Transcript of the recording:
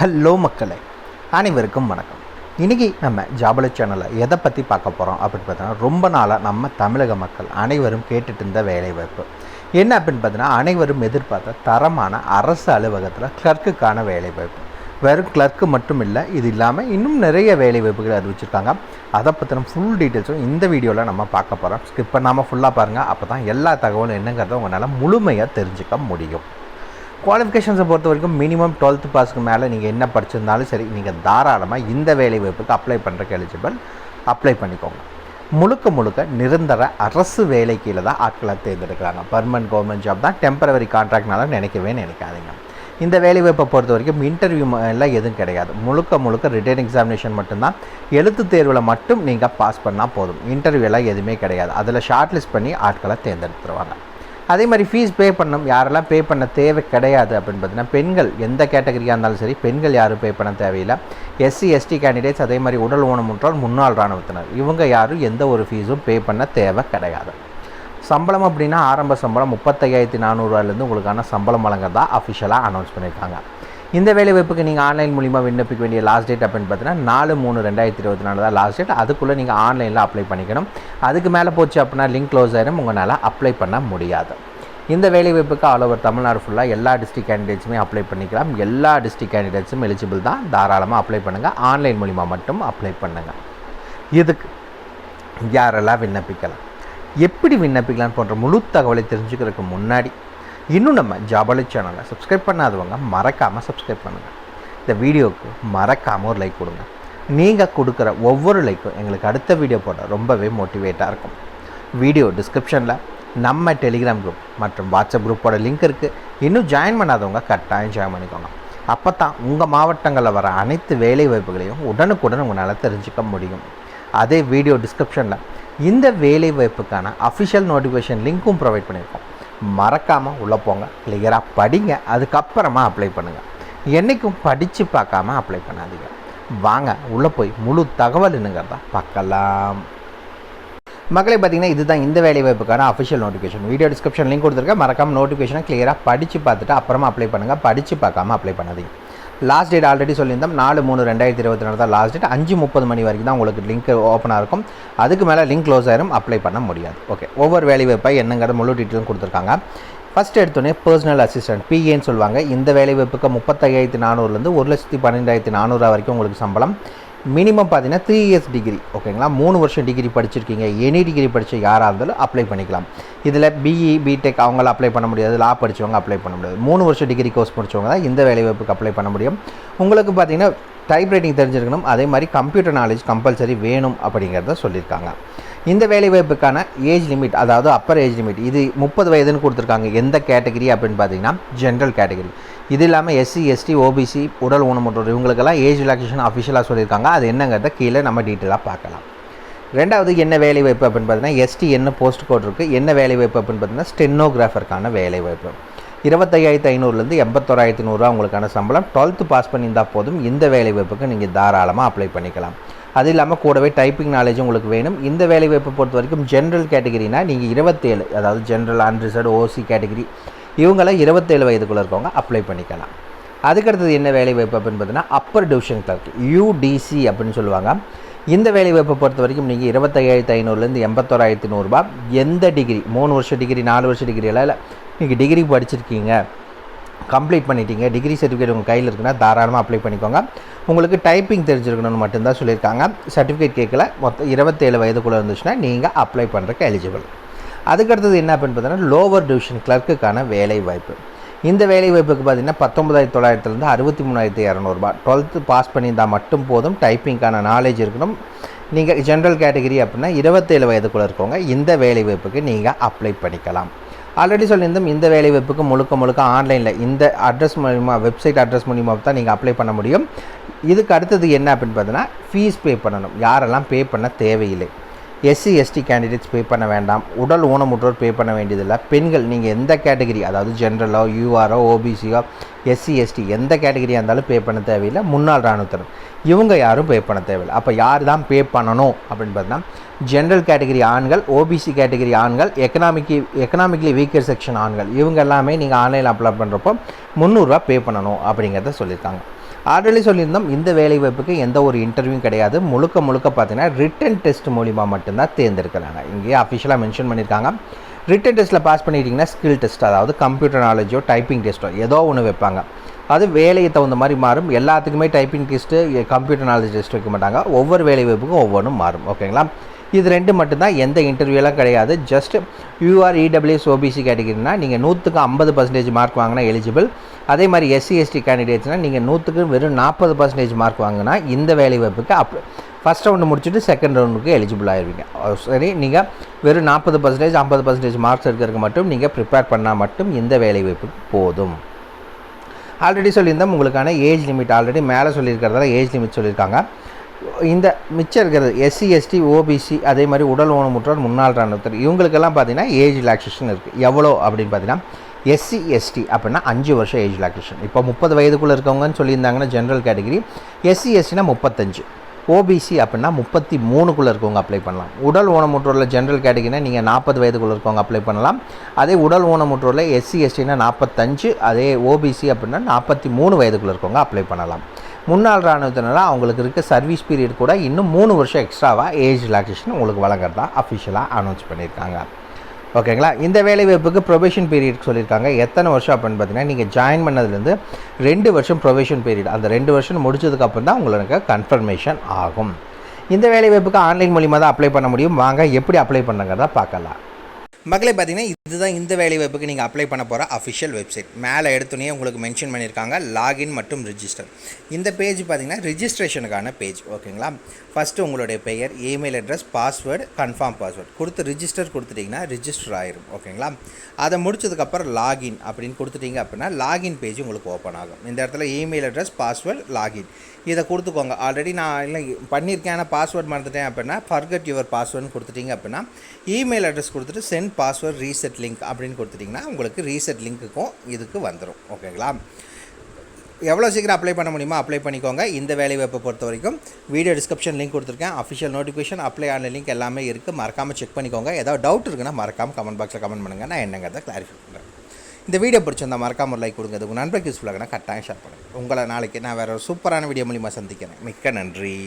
Hello மக்களே அனைவருக்கும் வணக்கம். இன்றைக்கி நம்ம ஜாபல சேனலில் எதை பற்றி பார்க்க போகிறோம் அப்படின்னு பார்த்தீங்கன்னா ரொம்ப நாளாக நம்ம தமிழக மக்கள் அனைவரும் கேட்டுட்டு இருந்த வேலைவாய்ப்பு என்ன அப்படின்னு பார்த்தீங்கன்னா அனைவரும் எதிர்பார்த்த தரமான அரசு அலுவலகத்தில் கிளர்க்குக்கான வேலைவாய்ப்பு வெறும் கிளர்க்கு மட்டும் இல்லை இது இல்லாமல் இன்னும் நிறைய வேலைவாய்ப்புகள் அறிவிச்சிருக்காங்க. அதை பற்றின ஃபுல் டீட்டெயில்ஸும் இந்த வீடியோவில் நம்ம பார்க்க போகிறோம் ஸ்கிப் பண்ணாமல் ஃபுல்லாக பாருங்கள் அப்போ தான் எல்லா தகவலும் என்னங்கிறத உங்களால் முழுமையாக தெரிஞ்சுக்க முடியும். குவாலிஃபிகேஷன்ஸை பொறுத்த வரைக்கும் மினிமம் டுவெல்த்து பாஸ்க்கு மேலே நீங்கள் என்ன படிச்சிருந்தாலும் சரி நீங்கள் தாராளமாக இந்த வேலை வாய்ப்புக்கு அப்ளை பண்ணுறக்கு எலிஜிபிள் அப்ளை பண்ணிக்கோங்க. முழுக்க முழுக்க நிரந்தர அரசு வேலை கீழே தான் ஆட்களை தேர்ந்தெடுக்கிறாங்க. பர்மனன்ட் கவர்மெண்ட் ஜாப் தான் டெம்பரவரி கான்ட்ராக்ட்னால நினைக்கவே நினைக்காதீங்க. இந்த வேலை வாய்ப்பை பொறுத்த வரைக்கும் இன்டர்வியூ எல்லாம் எதுவும் கிடையாது. முழுக்க முழுக்க ரிட்டர்ன் எக்ஸாமினேஷன் மட்டும்தான். எழுத்து தேர்வில் மட்டும் நீங்கள் பாஸ் பண்ணால் போதும். இன்டர்வியூ எல்லாம் எதுவுமே கிடையாது. அதில் ஷார்ட் லிஸ்ட் பண்ணி ஆட்களை தேர்ந்தெடுத்துருவாங்க. அதே மாதிரி ஃபீஸ் பே பண்ணணும். யாரெல்லாம் பே பண்ண தேவை கிடையாது அப்படின்னு பார்த்தீங்கன்னா பெண்கள் எந்த கேட்டகரியாக இருந்தாலும் சரி பெண்கள் யாரும் பே பண்ண தேவையில்லை. எஸ்சி எஸ்டி கேண்டிடேட்ஸ் அதே மாதிரி உடல் ஊனமுற்றால் முன்னாள் இராணுவத்தினர். இவங்க யாரும் எந்த ஒரு ஃபீஸும் பே பண்ண தேவை கிடையாது. சம்பளம் அப்படின்னா ஆரம்ப சம்பளம் முப்பத்தையாயிரத்தி நானூறுரூவாலேருந்து உங்களுக்கான சம்பளம் வழங்குறதா அஃபிஷியலாக அனௌன்ஸ் பண்ணியிருக்காங்க. இந்த வேலைவாய்ப்புக்கு நீங்கள் ஆன்லைன் மூலிமா விண்ணப்பிக்க வேண்டிய லாஸ்ட் டேட் அப்படின்னு பார்த்தீங்கன்னா நாலு மூணு ரெண்டாயிரத்தி இருபத்தி நாலு தான் லாஸ்ட் டேட் அதுக்குள்ளே நீங்கள் ஆன்லைனில் அப்ளை பண்ணிக்கணும். அதுக்கு மேலே போச்சு அப்படின்னா லிங்க் க்ளோஸ் ஆயிரும். உங்களால் அப்ளை பண்ண முடியாது. இந்த வேலைவாய்ப்புக்கு ஆல் ஓவர் தமிழ்நாடு ஃபுல்லாக எல்லா டிஸ்ட்ரிக் கேண்டிடேட்ஸுமே அப்ளை பண்ணிக்கலாம். எல்லா டிஸ்ட்ரிக் கேண்டிடேட்ஸும் எலிஜிபிள் தான். தாராளமாக அப்ளை பண்ணுங்கள் ஆன்லைன் மூலிமா மட்டும் அப்ளை பண்ணுங்கள் இதுக்கு யாரெல்லாம் விண்ணப்பிக்கலாம்? எப்படி விண்ணப்பிக்கலாம் போன்ற முழு தகவலை தெரிஞ்சுக்கிறதுக்கு முன்னாடி இன்னும் நம்ம ஜாபலி சேனலை சப்ஸ்கிரைப் பண்ணாதவங்க மறக்காமல் சப்ஸ்கிரைப் பண்ணுங்கள் இந்த வீடியோவுக்கு மறக்காமல் ஒரு லைக் கொடுங்க. நீங்கள் கொடுக்குற ஒவ்வொரு லைக்கும் எங்களுக்கு அடுத்த வீடியோ போட ரொம்பவே மோட்டிவேட்டாக இருக்கும். வீடியோ டிஸ்கிரிப்ஷனில் நம்ம டெலிகிராம் குரூப் மற்றும் வாட்ஸ்அப் குரூப்போட லிங்க் இருக்குது இன்னும் ஜாயின் பண்ணாதவங்க கட்டாயம் ஜாயின் பண்ணிக்கோங்க. அப்போ தான் உங்கள் மாவட்டங்களில் வர அனைத்து வேலை வாய்ப்புகளையும் உடனுக்குடன் உங்களால் தெரிஞ்சுக்க முடியும். அதே வீடியோ டிஸ்கிரிப்ஷனில் இந்த வேலை வாய்ப்புக்கான அஃபிஷியல் நோட்டிஃபிகேஷன் லிங்க்கும் ப்ரொவைட் பண்ணியிருக்கோம். மறக்காமல் உள்ளே போங்க. கிளியராக படிங்க. அதுக்கப்புறமா அப்ளை பண்ணுங்கள் என்றைக்கும் படித்து பார்க்காம அப்ளை பண்ணாதீங்க. வாங்க உள்ளே போய் முழு தகவல் என்னங்கிறத பார்க்கலாம். மக்களை பார்த்தீங்கன்னா இதுதான் இந்த வேலை வாய்ப்புக்கான official notification video description link கொடுத்துருக்கேன். மறக்காமல் நோட்டிஃபிகேஷனை கிளியராக படித்து பார்த்துட்டு அப்புறமா அப்ளை பண்ணுங்கள் படித்து பார்க்காம அப்ளை பண்ணாதீங்க. லாஸ்ட் டேட் ஆல்ரெடி சொல்லியிருந்தோம். நாலு மூணு ரெண்டாயிரத்தி இருபத்தி ரெண்டு தான் லாஸ்ட் டேட் அஞ்சு முப்பது மணி வரைக்கும் தான் உங்களுக்கு லிங்க் ஓப்பனாக இருக்கும். அதுக்கு மேலே லிங்க் க்ளோஸ் ஆயிரும். அப்ளை பண்ண முடியாது. ஓகே ஒவ்வொரு வேலை வாய்ப்பை என்னங்கிற முழு டீட்டெயிலும் கொடுத்துருக்காங்க. ஃபஸ்ட் எடுத்தோடனே பர்சனல் அசிஸ்டன்ட் பிஏன்னு சொல்லுவாங்க. இந்த வேலைவாய்ப்புக்கு முப்பத்தையாயிரத்தி நானூறுலேருந்து ஒரு லட்சத்தி பன்னெண்டாயிரத்தி நானூறுரூவா வரைக்கும் உங்களுக்கு சம்பளம். மினிமம் பார்த்தீங்கன்னா த்ரீ இயர்ஸ் டிகிரி ஓகேங்களா மூணு வருஷம் டிகிரி படிச்சிருக்கீங்க. எனி டிகிரி படித்த யாராக இருந்தாலும் அப்ளை பண்ணிக்கலாம். இதில் பிஇ பிடெக் அவங்களாம் அப்ளை பண்ண முடியாது. லா படித்தவங்க அப்ளை பண்ண முடியாது. மூணு வருஷம் டிகிரி கோர்ஸ் முடிச்சவங்க தான் இந்த வேலைவாய்ப்புக்கு அப்ளை பண்ண முடியும். உங்களுக்கு பார்த்தீங்கன்னா டைப் ரைட்டிங் தெரிஞ்சிருக்கணும். அதே மாதிரி கம்ப்யூட்டர் நாலேஜ் கம்பல்சரி வேணும் அப்படிங்கிறத சொல்லியிருக்காங்க. இந்த வேலைவாய்ப்புக்கான ஏஜ் லிமிட் அதாவது அப்பர் ஏஜ் லிமிட் இது முப்பது வயதுன்னு கொடுத்துருக்காங்க. எந்த கேட்டகரி அப்படின்னு பார்த்தீங்கன்னா ஜென்ரல் கேட்டகரி இது இல்லாமல் எஸ்சி எஸ்டி ஓபிசி உடல் ஊனமுற்றோர் இவங்களுக்கெல்லாம் ஏஜ் ரிலாக்ஸேஷன் அஃபிஷியலாக சொல்லியிருக்காங்க. அது என்னங்கிறத கீழே நம்ம டீட்டெயிலாக பார்க்கலாம். ரெண்டாவது என்ன வேலை வாய்ப்பு அப்படின்னு பார்த்தீங்கன்னா எஸ்டி என்ன போஸ்ட் கோட் இருக்குது என்ன வேலை வாய்ப்பு அப்படின்னு பார்த்தீங்கன்னா ஸ்டெனோகிராஃபருக்கான வேலை வாய்ப்பு. இருபத்தையாயிரத்து ஐநூறுலேருந்து எண்பத்தோராயிரத்து நூறுரூவா உங்களுக்கான சம்பளம். டுவெல்த்து பாஸ் பண்ணியிருந்தால் போதும் இந்த வேலை வாய்ப்புக்கு நீங்கள் தாராளமாக அப்ளை பண்ணிக்கலாம். அது இல்லாமல் கூடவே டைப்பிங் நாலேஜ் உங்களுக்கு வேணும். இந்த வேலை வாய்ப்பை பொறுத்த வரைக்கும் ஜென்ரல் கேட்டகிரினா நீங்கள் இருபத்தேழு அதாவது ஜென்ரல் அன்ரிசர்வ் ஓசி கேட்டகிரி இவங்களாம் இருபத்தேழு வயதுக்குள்ளே இருக்கவங்க அப்ளை பண்ணிக்கலாம். அதுக்கடுத்தது என்ன வேலை வாய்ப்பு அப்படின்னு பார்த்தீங்கன்னா அப்பர் டிவிஷன் கிளர்க் யூடிசி அப்படின்னு சொல்லுவாங்க. இந்த வேலை வாய்ப்பை பொறுத்த வரைக்கும் நீங்கள் இருபத்தையாயிரத்து ஐநூறுலேருந்து எண்பத்தோராயிரத்து நூறுரூபா எந்த டிகிரி மூணு வருஷம் டிகிரி நாலு வருஷம் டிகிரி எல்லாம் இல்லை. நீங்கள் டிகிரி படிச்சிருக்கீங்க கம்ப்ளீட் பண்ணிட்டீங்க டிகிரி சர்டிஃபிகேட் உங்கள் கையில் இருக்குன்னா தாராளமாக அப்ளை பண்ணிக்கோங்க. உங்களுக்கு டைப்பிங் தெரிஞ்சிருக்கணும்னு மட்டும்தான் சொல்லியிருக்காங்க. சர்டிஃபிகேட் கேட்கல மொத்தம் இருபத்தேழு வயதுக்குள்ளே இருந்துச்சுன்னா நீங்கள் அப்ளை பண்ணுறதுக்கு எலிஜிபிள் அதுக்கடுத்தது என்ன அப்படின்னு பார்த்தீங்கன்னா லோவர் டிவிஷன் கிளர்க்குக்கான வேலை வாய்ப்பு இந்த வேலை வாய்ப்புக்கு பார்த்தீங்கன்னா பத்தொன்பதாயிரத்தி தொள்ளாயிரத்துலேருந்து அறுபத்தி மூணாயிரத்தி இரநூறுபா. டுவெல்த்து பாஸ் பண்ணியிருந்தால் மட்டும் போதும் டைப்பிங்க்கான நாலேஜ் இருக்கணும். நீங்கள் ஜென்ரல் கேட்டகிரி அப்படின்னா இருபத்தேழு வயதுக்குள்ளே இருக்கவங்க இந்த வேலை வாய்ப்புக்கு நீங்கள் அப்ளை பண்ணிக்கலாம். ஆல்ரெடி சொல்லியிருந்தோம் இந்த வேலை வாய்ப்புக்கு முழுக்க முழுக்க ஆன்லைனில் இந்த அட்ரஸ் மூலிமா வெப்சைட் அட்ரஸ் மூலிமா தான் நீங்கள் அப்ளை பண்ண முடியும். இதுக்கு அடுத்தது என்ன அப்படின்னு பார்த்தீங்கன்னா ஃபீஸ் பே பண்ணணும். யாரெல்லாம் பே பண்ண தேவையில்லை. எஸ்சி எஸ்டி கேண்டிடேட்ஸ் பே பண்ண வேண்டாம். உடல் ஊனமுற்றோர் பே பண்ண வேண்டியதில்லை. பெண்கள் நீங்கள் எந்த கேட்டகரி அதாவது ஜென்ரலோ யூஆரோ ஓபிசியோ எஸ்சி எஸ்டி எந்த கேட்டகரியாக இருந்தாலும் பே பண்ண தேவையில்லை. முன்னாள் இராணுவத்தினர். இவங்க யாரும் பே பண்ண தேவையில்லை. அப்போ யார் தான் பே பண்ணணும் அப்படின்னு பார்த்தீங்கன்னா ஜென்ரல் கேட்டகரி ஆண்கள் ஓபிசி கேட்டகரி ஆண்கள் எக்கனாமிக்கி எக்கனாமிக்கலி வீக்கர் செக்ஷன் ஆண்கள். இவங்க எல்லாமே நீங்கள் ஆன்லைனில் அப்ளை பண்ணுறப்போ முந்நூறுரூவா பே பண்ணணும் அப்படிங்கிறத சொல்லியிருக்காங்க. ஆல்ரெடி சொல்லியிருந்தோம் இந்த வேலைவாய்ப்புக்கு எந்த ஒரு இன்டர்வியூ கிடையாது. முழுக்க முழுக்க பார்த்தீங்கன்னா ரிட்டன் டெஸ்ட் மூலிமா மட்டும்தான் தேர்ந்தெடுக்கிறாங்க இங்கேயே அஃபிஷியலாக மென்ஷன் பண்ணியிருக்காங்க. ரிட்டன் டெஸ்ட்டில் பாஸ் பண்ணிட்டீங்கன்னா ஸ்கில் டெஸ்ட் அதாவது கம்ப்யூட்டர் நாலேஜோ டைப்பிங் டெஸ்ட்டோ ஏதோ ஒன்று வைப்பாங்க. அது வேலையை தகுந்த மாதிரி மாறும். எல்லாத்துக்குமே typing test computer knowledge test வைக்க மாட்டாங்க. ஒவ்வொரு வேலை வாய்ப்புக்கும் ஒவ்வொன்றும் மாறும். ஓகேங்களா? இது ரெண்டு மட்டும்தான் எந்த இன்டர்வியூலாம் கிடையாது. ஜஸ்ட் யூஆர் இடபிள்யூஎஸ் ஓபிசி கேட்டகிரினா நீங்கள் நூற்றுக்கு ஐம்பது பர்சன்டேஜ் மார்க் வாங்கினா எலிஜிபிள் அதே மாதிரி எஸ்சி எஸ்டி கேண்டிடேட்ஸ்னால் நீங்கள் நூற்றுக்கு வெறும் நாற்பது பர்சன்டேஜ் மார்க் வாங்கினா இந்த வேலை வாய்ப்புக்கு அப் ஃபஸ்ட் ரவுண்டு முடிச்சுட்டு செகண்ட் ரவுண்டுக்கு எலிஜிபிள் ஆகிருவீங்க சரி நீங்கள் வெறும் நாற்பது பர்சன்டேஜ் ஐம்பது பர்சன்டேஜ் மார்க்ஸ் இருக்கிறதுக்கு மட்டும் நீங்கள் ப்ரிப்பேர் பண்ணால் மட்டும் இந்த வேலை வாய்ப்புக்கு போதும். ஆல்ரெடி சொல்லியிருந்தோம் உங்களுக்கான ஏஜ் லிமிட் ஆல்ரெடி மேலே சொல்லியிருக்கிறதால ஏஜ் லிமிட் சொல்லியிருக்காங்க. இந்த மிச்சம் இருக்கிறது எஸ்சி எஸ்டி ஓபிசி அதே மாதிரி உடல் ஊனமுற்றோர் முன்னாள் இராணுவத்தர் இவங்களுக்கெல்லாம் பார்த்தீங்கன்னா ஏஜ் ரிலாக்ஸேஷன் இருக்குது எவ்வளோ அப்படின்னு பார்த்தீங்கன்னா எஸ்சி எஸ்டி அப்படின்னா அஞ்சு வருஷம் ஏஜ் ரிலாக்ஸேஷன் இப்போ முப்பது வயதுக்குள்ளே இருக்கவங்கன்னு சொல்லியிருந்தாங்கன்னா ஜென்ரல் கேட்டகிரி எஸ்சி எஸ்டினா முப்பத்தஞ்சு. ஓபிசி அப்படின்னா முப்பத்தி மூணுக்குள்ளே இருக்கவங்க அப்ளை பண்ணலாம். உடல் ஊனமுற்றோரில் ஜென்ரல் கேட்டகிரினா நீங்கள் நாற்பது வயதுக்குள்ளே இருக்கவங்க அப்ளை பண்ணலாம். அதே உடல் ஊனமுற்றோரில் எஸ்சி எஸ்டினா நாற்பத்தஞ்சு அதே ஓபிசி அப்படின்னா நாற்பத்தி மூணு வயதுக்குள்ளே இருக்கவங்க அப்ளை பண்ணலாம். முன்னாள் இராணுவத்தினராக அவங்களுக்கு இருக்க சர்வீஸ் பீரியட் கூட இன்னும் மூணு வருஷம் எக்ஸ்ட்ராவாக ஏஜ் ரிலாக்ஸேஷன் உங்களுக்கு வழங்குறதா அஃபிஷியலாக அனௌன்ஸ் பண்ணியிருக்காங்க. ஓகேங்களா இந்த வேலைவாய்ப்புக்கு ப்ரொபேஷன் பீரியட் சொல்லியிருக்காங்க. எத்தனை வருஷம் அப்படின்னு பார்த்தீங்கன்னா நீங்கள் ஜாயின் பண்ணதுலேருந்து ரெண்டு வருஷம் ப்ரொபேஷன் பீரியட் அந்த ரெண்டு வருஷம் முடிச்சதுக்கப்புறம் தான் உங்களுக்கு கன்ஃபர்மேஷன் ஆகும். இந்த வேலைவாய்ப்புக்கு ஆன்லைன் மூலியமாக தான் அப்ளை பண்ண முடியும். வாங்க எப்படி அப்ளை பண்ணுங்கிறத பார்க்கலாம். மக்களே பார்த்தீங்கன்னா இதுதான் இந்த வேலை வாய்ப்புக்கு நீங்கள் அப்ளை பண்ண போகிற அஃபிஷியல் வெப்சைட் மேலே எடுத்துனே உங்களுக்கு மென்ஷன் பண்ணியிருக்காங்க லாகின் மற்றும் ரிஜிஸ்டர் இந்த பேஜ் பார்த்தீங்கன்னா ரிஜிஸ்ட்ரேஷனுக்கான பேஜ் ஓகேங்களா ஃபஸ்ட்டு உங்களுடைய பெயர் email address password confirm password கொடுத்து ரிஜிஸ்டர் கொடுத்துட்டிங்கன்னா ரிஜிஸ்டர் ஆயிரும் ஓகேங்களா அதை முடிச்சதுக்கப்புறம் லாகின் அப்படின்னு கொடுத்துட்டீங்க அப்படின்னா லாகின் பேஜ் உங்களுக்கு ஓப்பன் ஆகும். இந்த இடத்துல இமெயில் அட்ரஸ் பாஸ்வேர்டு லாகின் இதை கொடுத்துக்கோங்க. ஆல்ரெடி நான் இல்லை பண்ணியிருக்கேன் ஆனால் பாஸ்வேர்டு மறந்துட்டேன் அப்படின்னா ஃபர்கட் யுவர் பாஸ்வேர்டுன்னு கொடுத்துட்டீங்க அப்படின்னா இமெயில் அட்ரஸ் கொடுத்துட்டு சென்ட் பாஸ்வேர்ட் ரீசெட் லிங்க் அப்படின்னு கொடுத்துட்டிங்கன்னா உங்களுக்கு ரீசெட் லிங்க்குக்கும் இதுக்கு வந்துடும் ஓகேங்களா எவ்வளோ சீக்கிரம் அப்ளை பண்ண முடியுமோ அப்ளை பண்ணிக்கோங்க. இந்த வேலைவாய்ப்பை பொறுத்த வரைக்கும் வீடியோ டிஸ்கிரிப்ஷன் லிங்க் கொடுத்துருக்கேன். அஃபிஷியல் நோட்டிஃபிகேஷன் அப்ளை ஆன லிங்க் எல்லாமே இருக்குது மறக்காமல் செக் பண்ணிக்கோங்க. ஏதாவது டவுட் இருக்குன்னா மறக்காமல் கமெண்ட் பாக்ஸில் கமெண்ட் பண்ணுங்கள் நான் என்னங்கிறத கிளாரிஃபை பண்ணுறேன் இந்த வீடியோ பிடிச்சிருந்தால் மறக்காமல் ஒரு லைக் கொடுங்க. உங்கள் நண்பருக்கு யூஸ்ஃபுல்லாக கட்டாயம் ஷேர் பண்ணுங்கள் உங்களை நாளைக்கு நான் வேறு ஒரு சூப்பரான வீடியோ மூலிமா சந்திக்கிறேன். மிக்க நன்றி.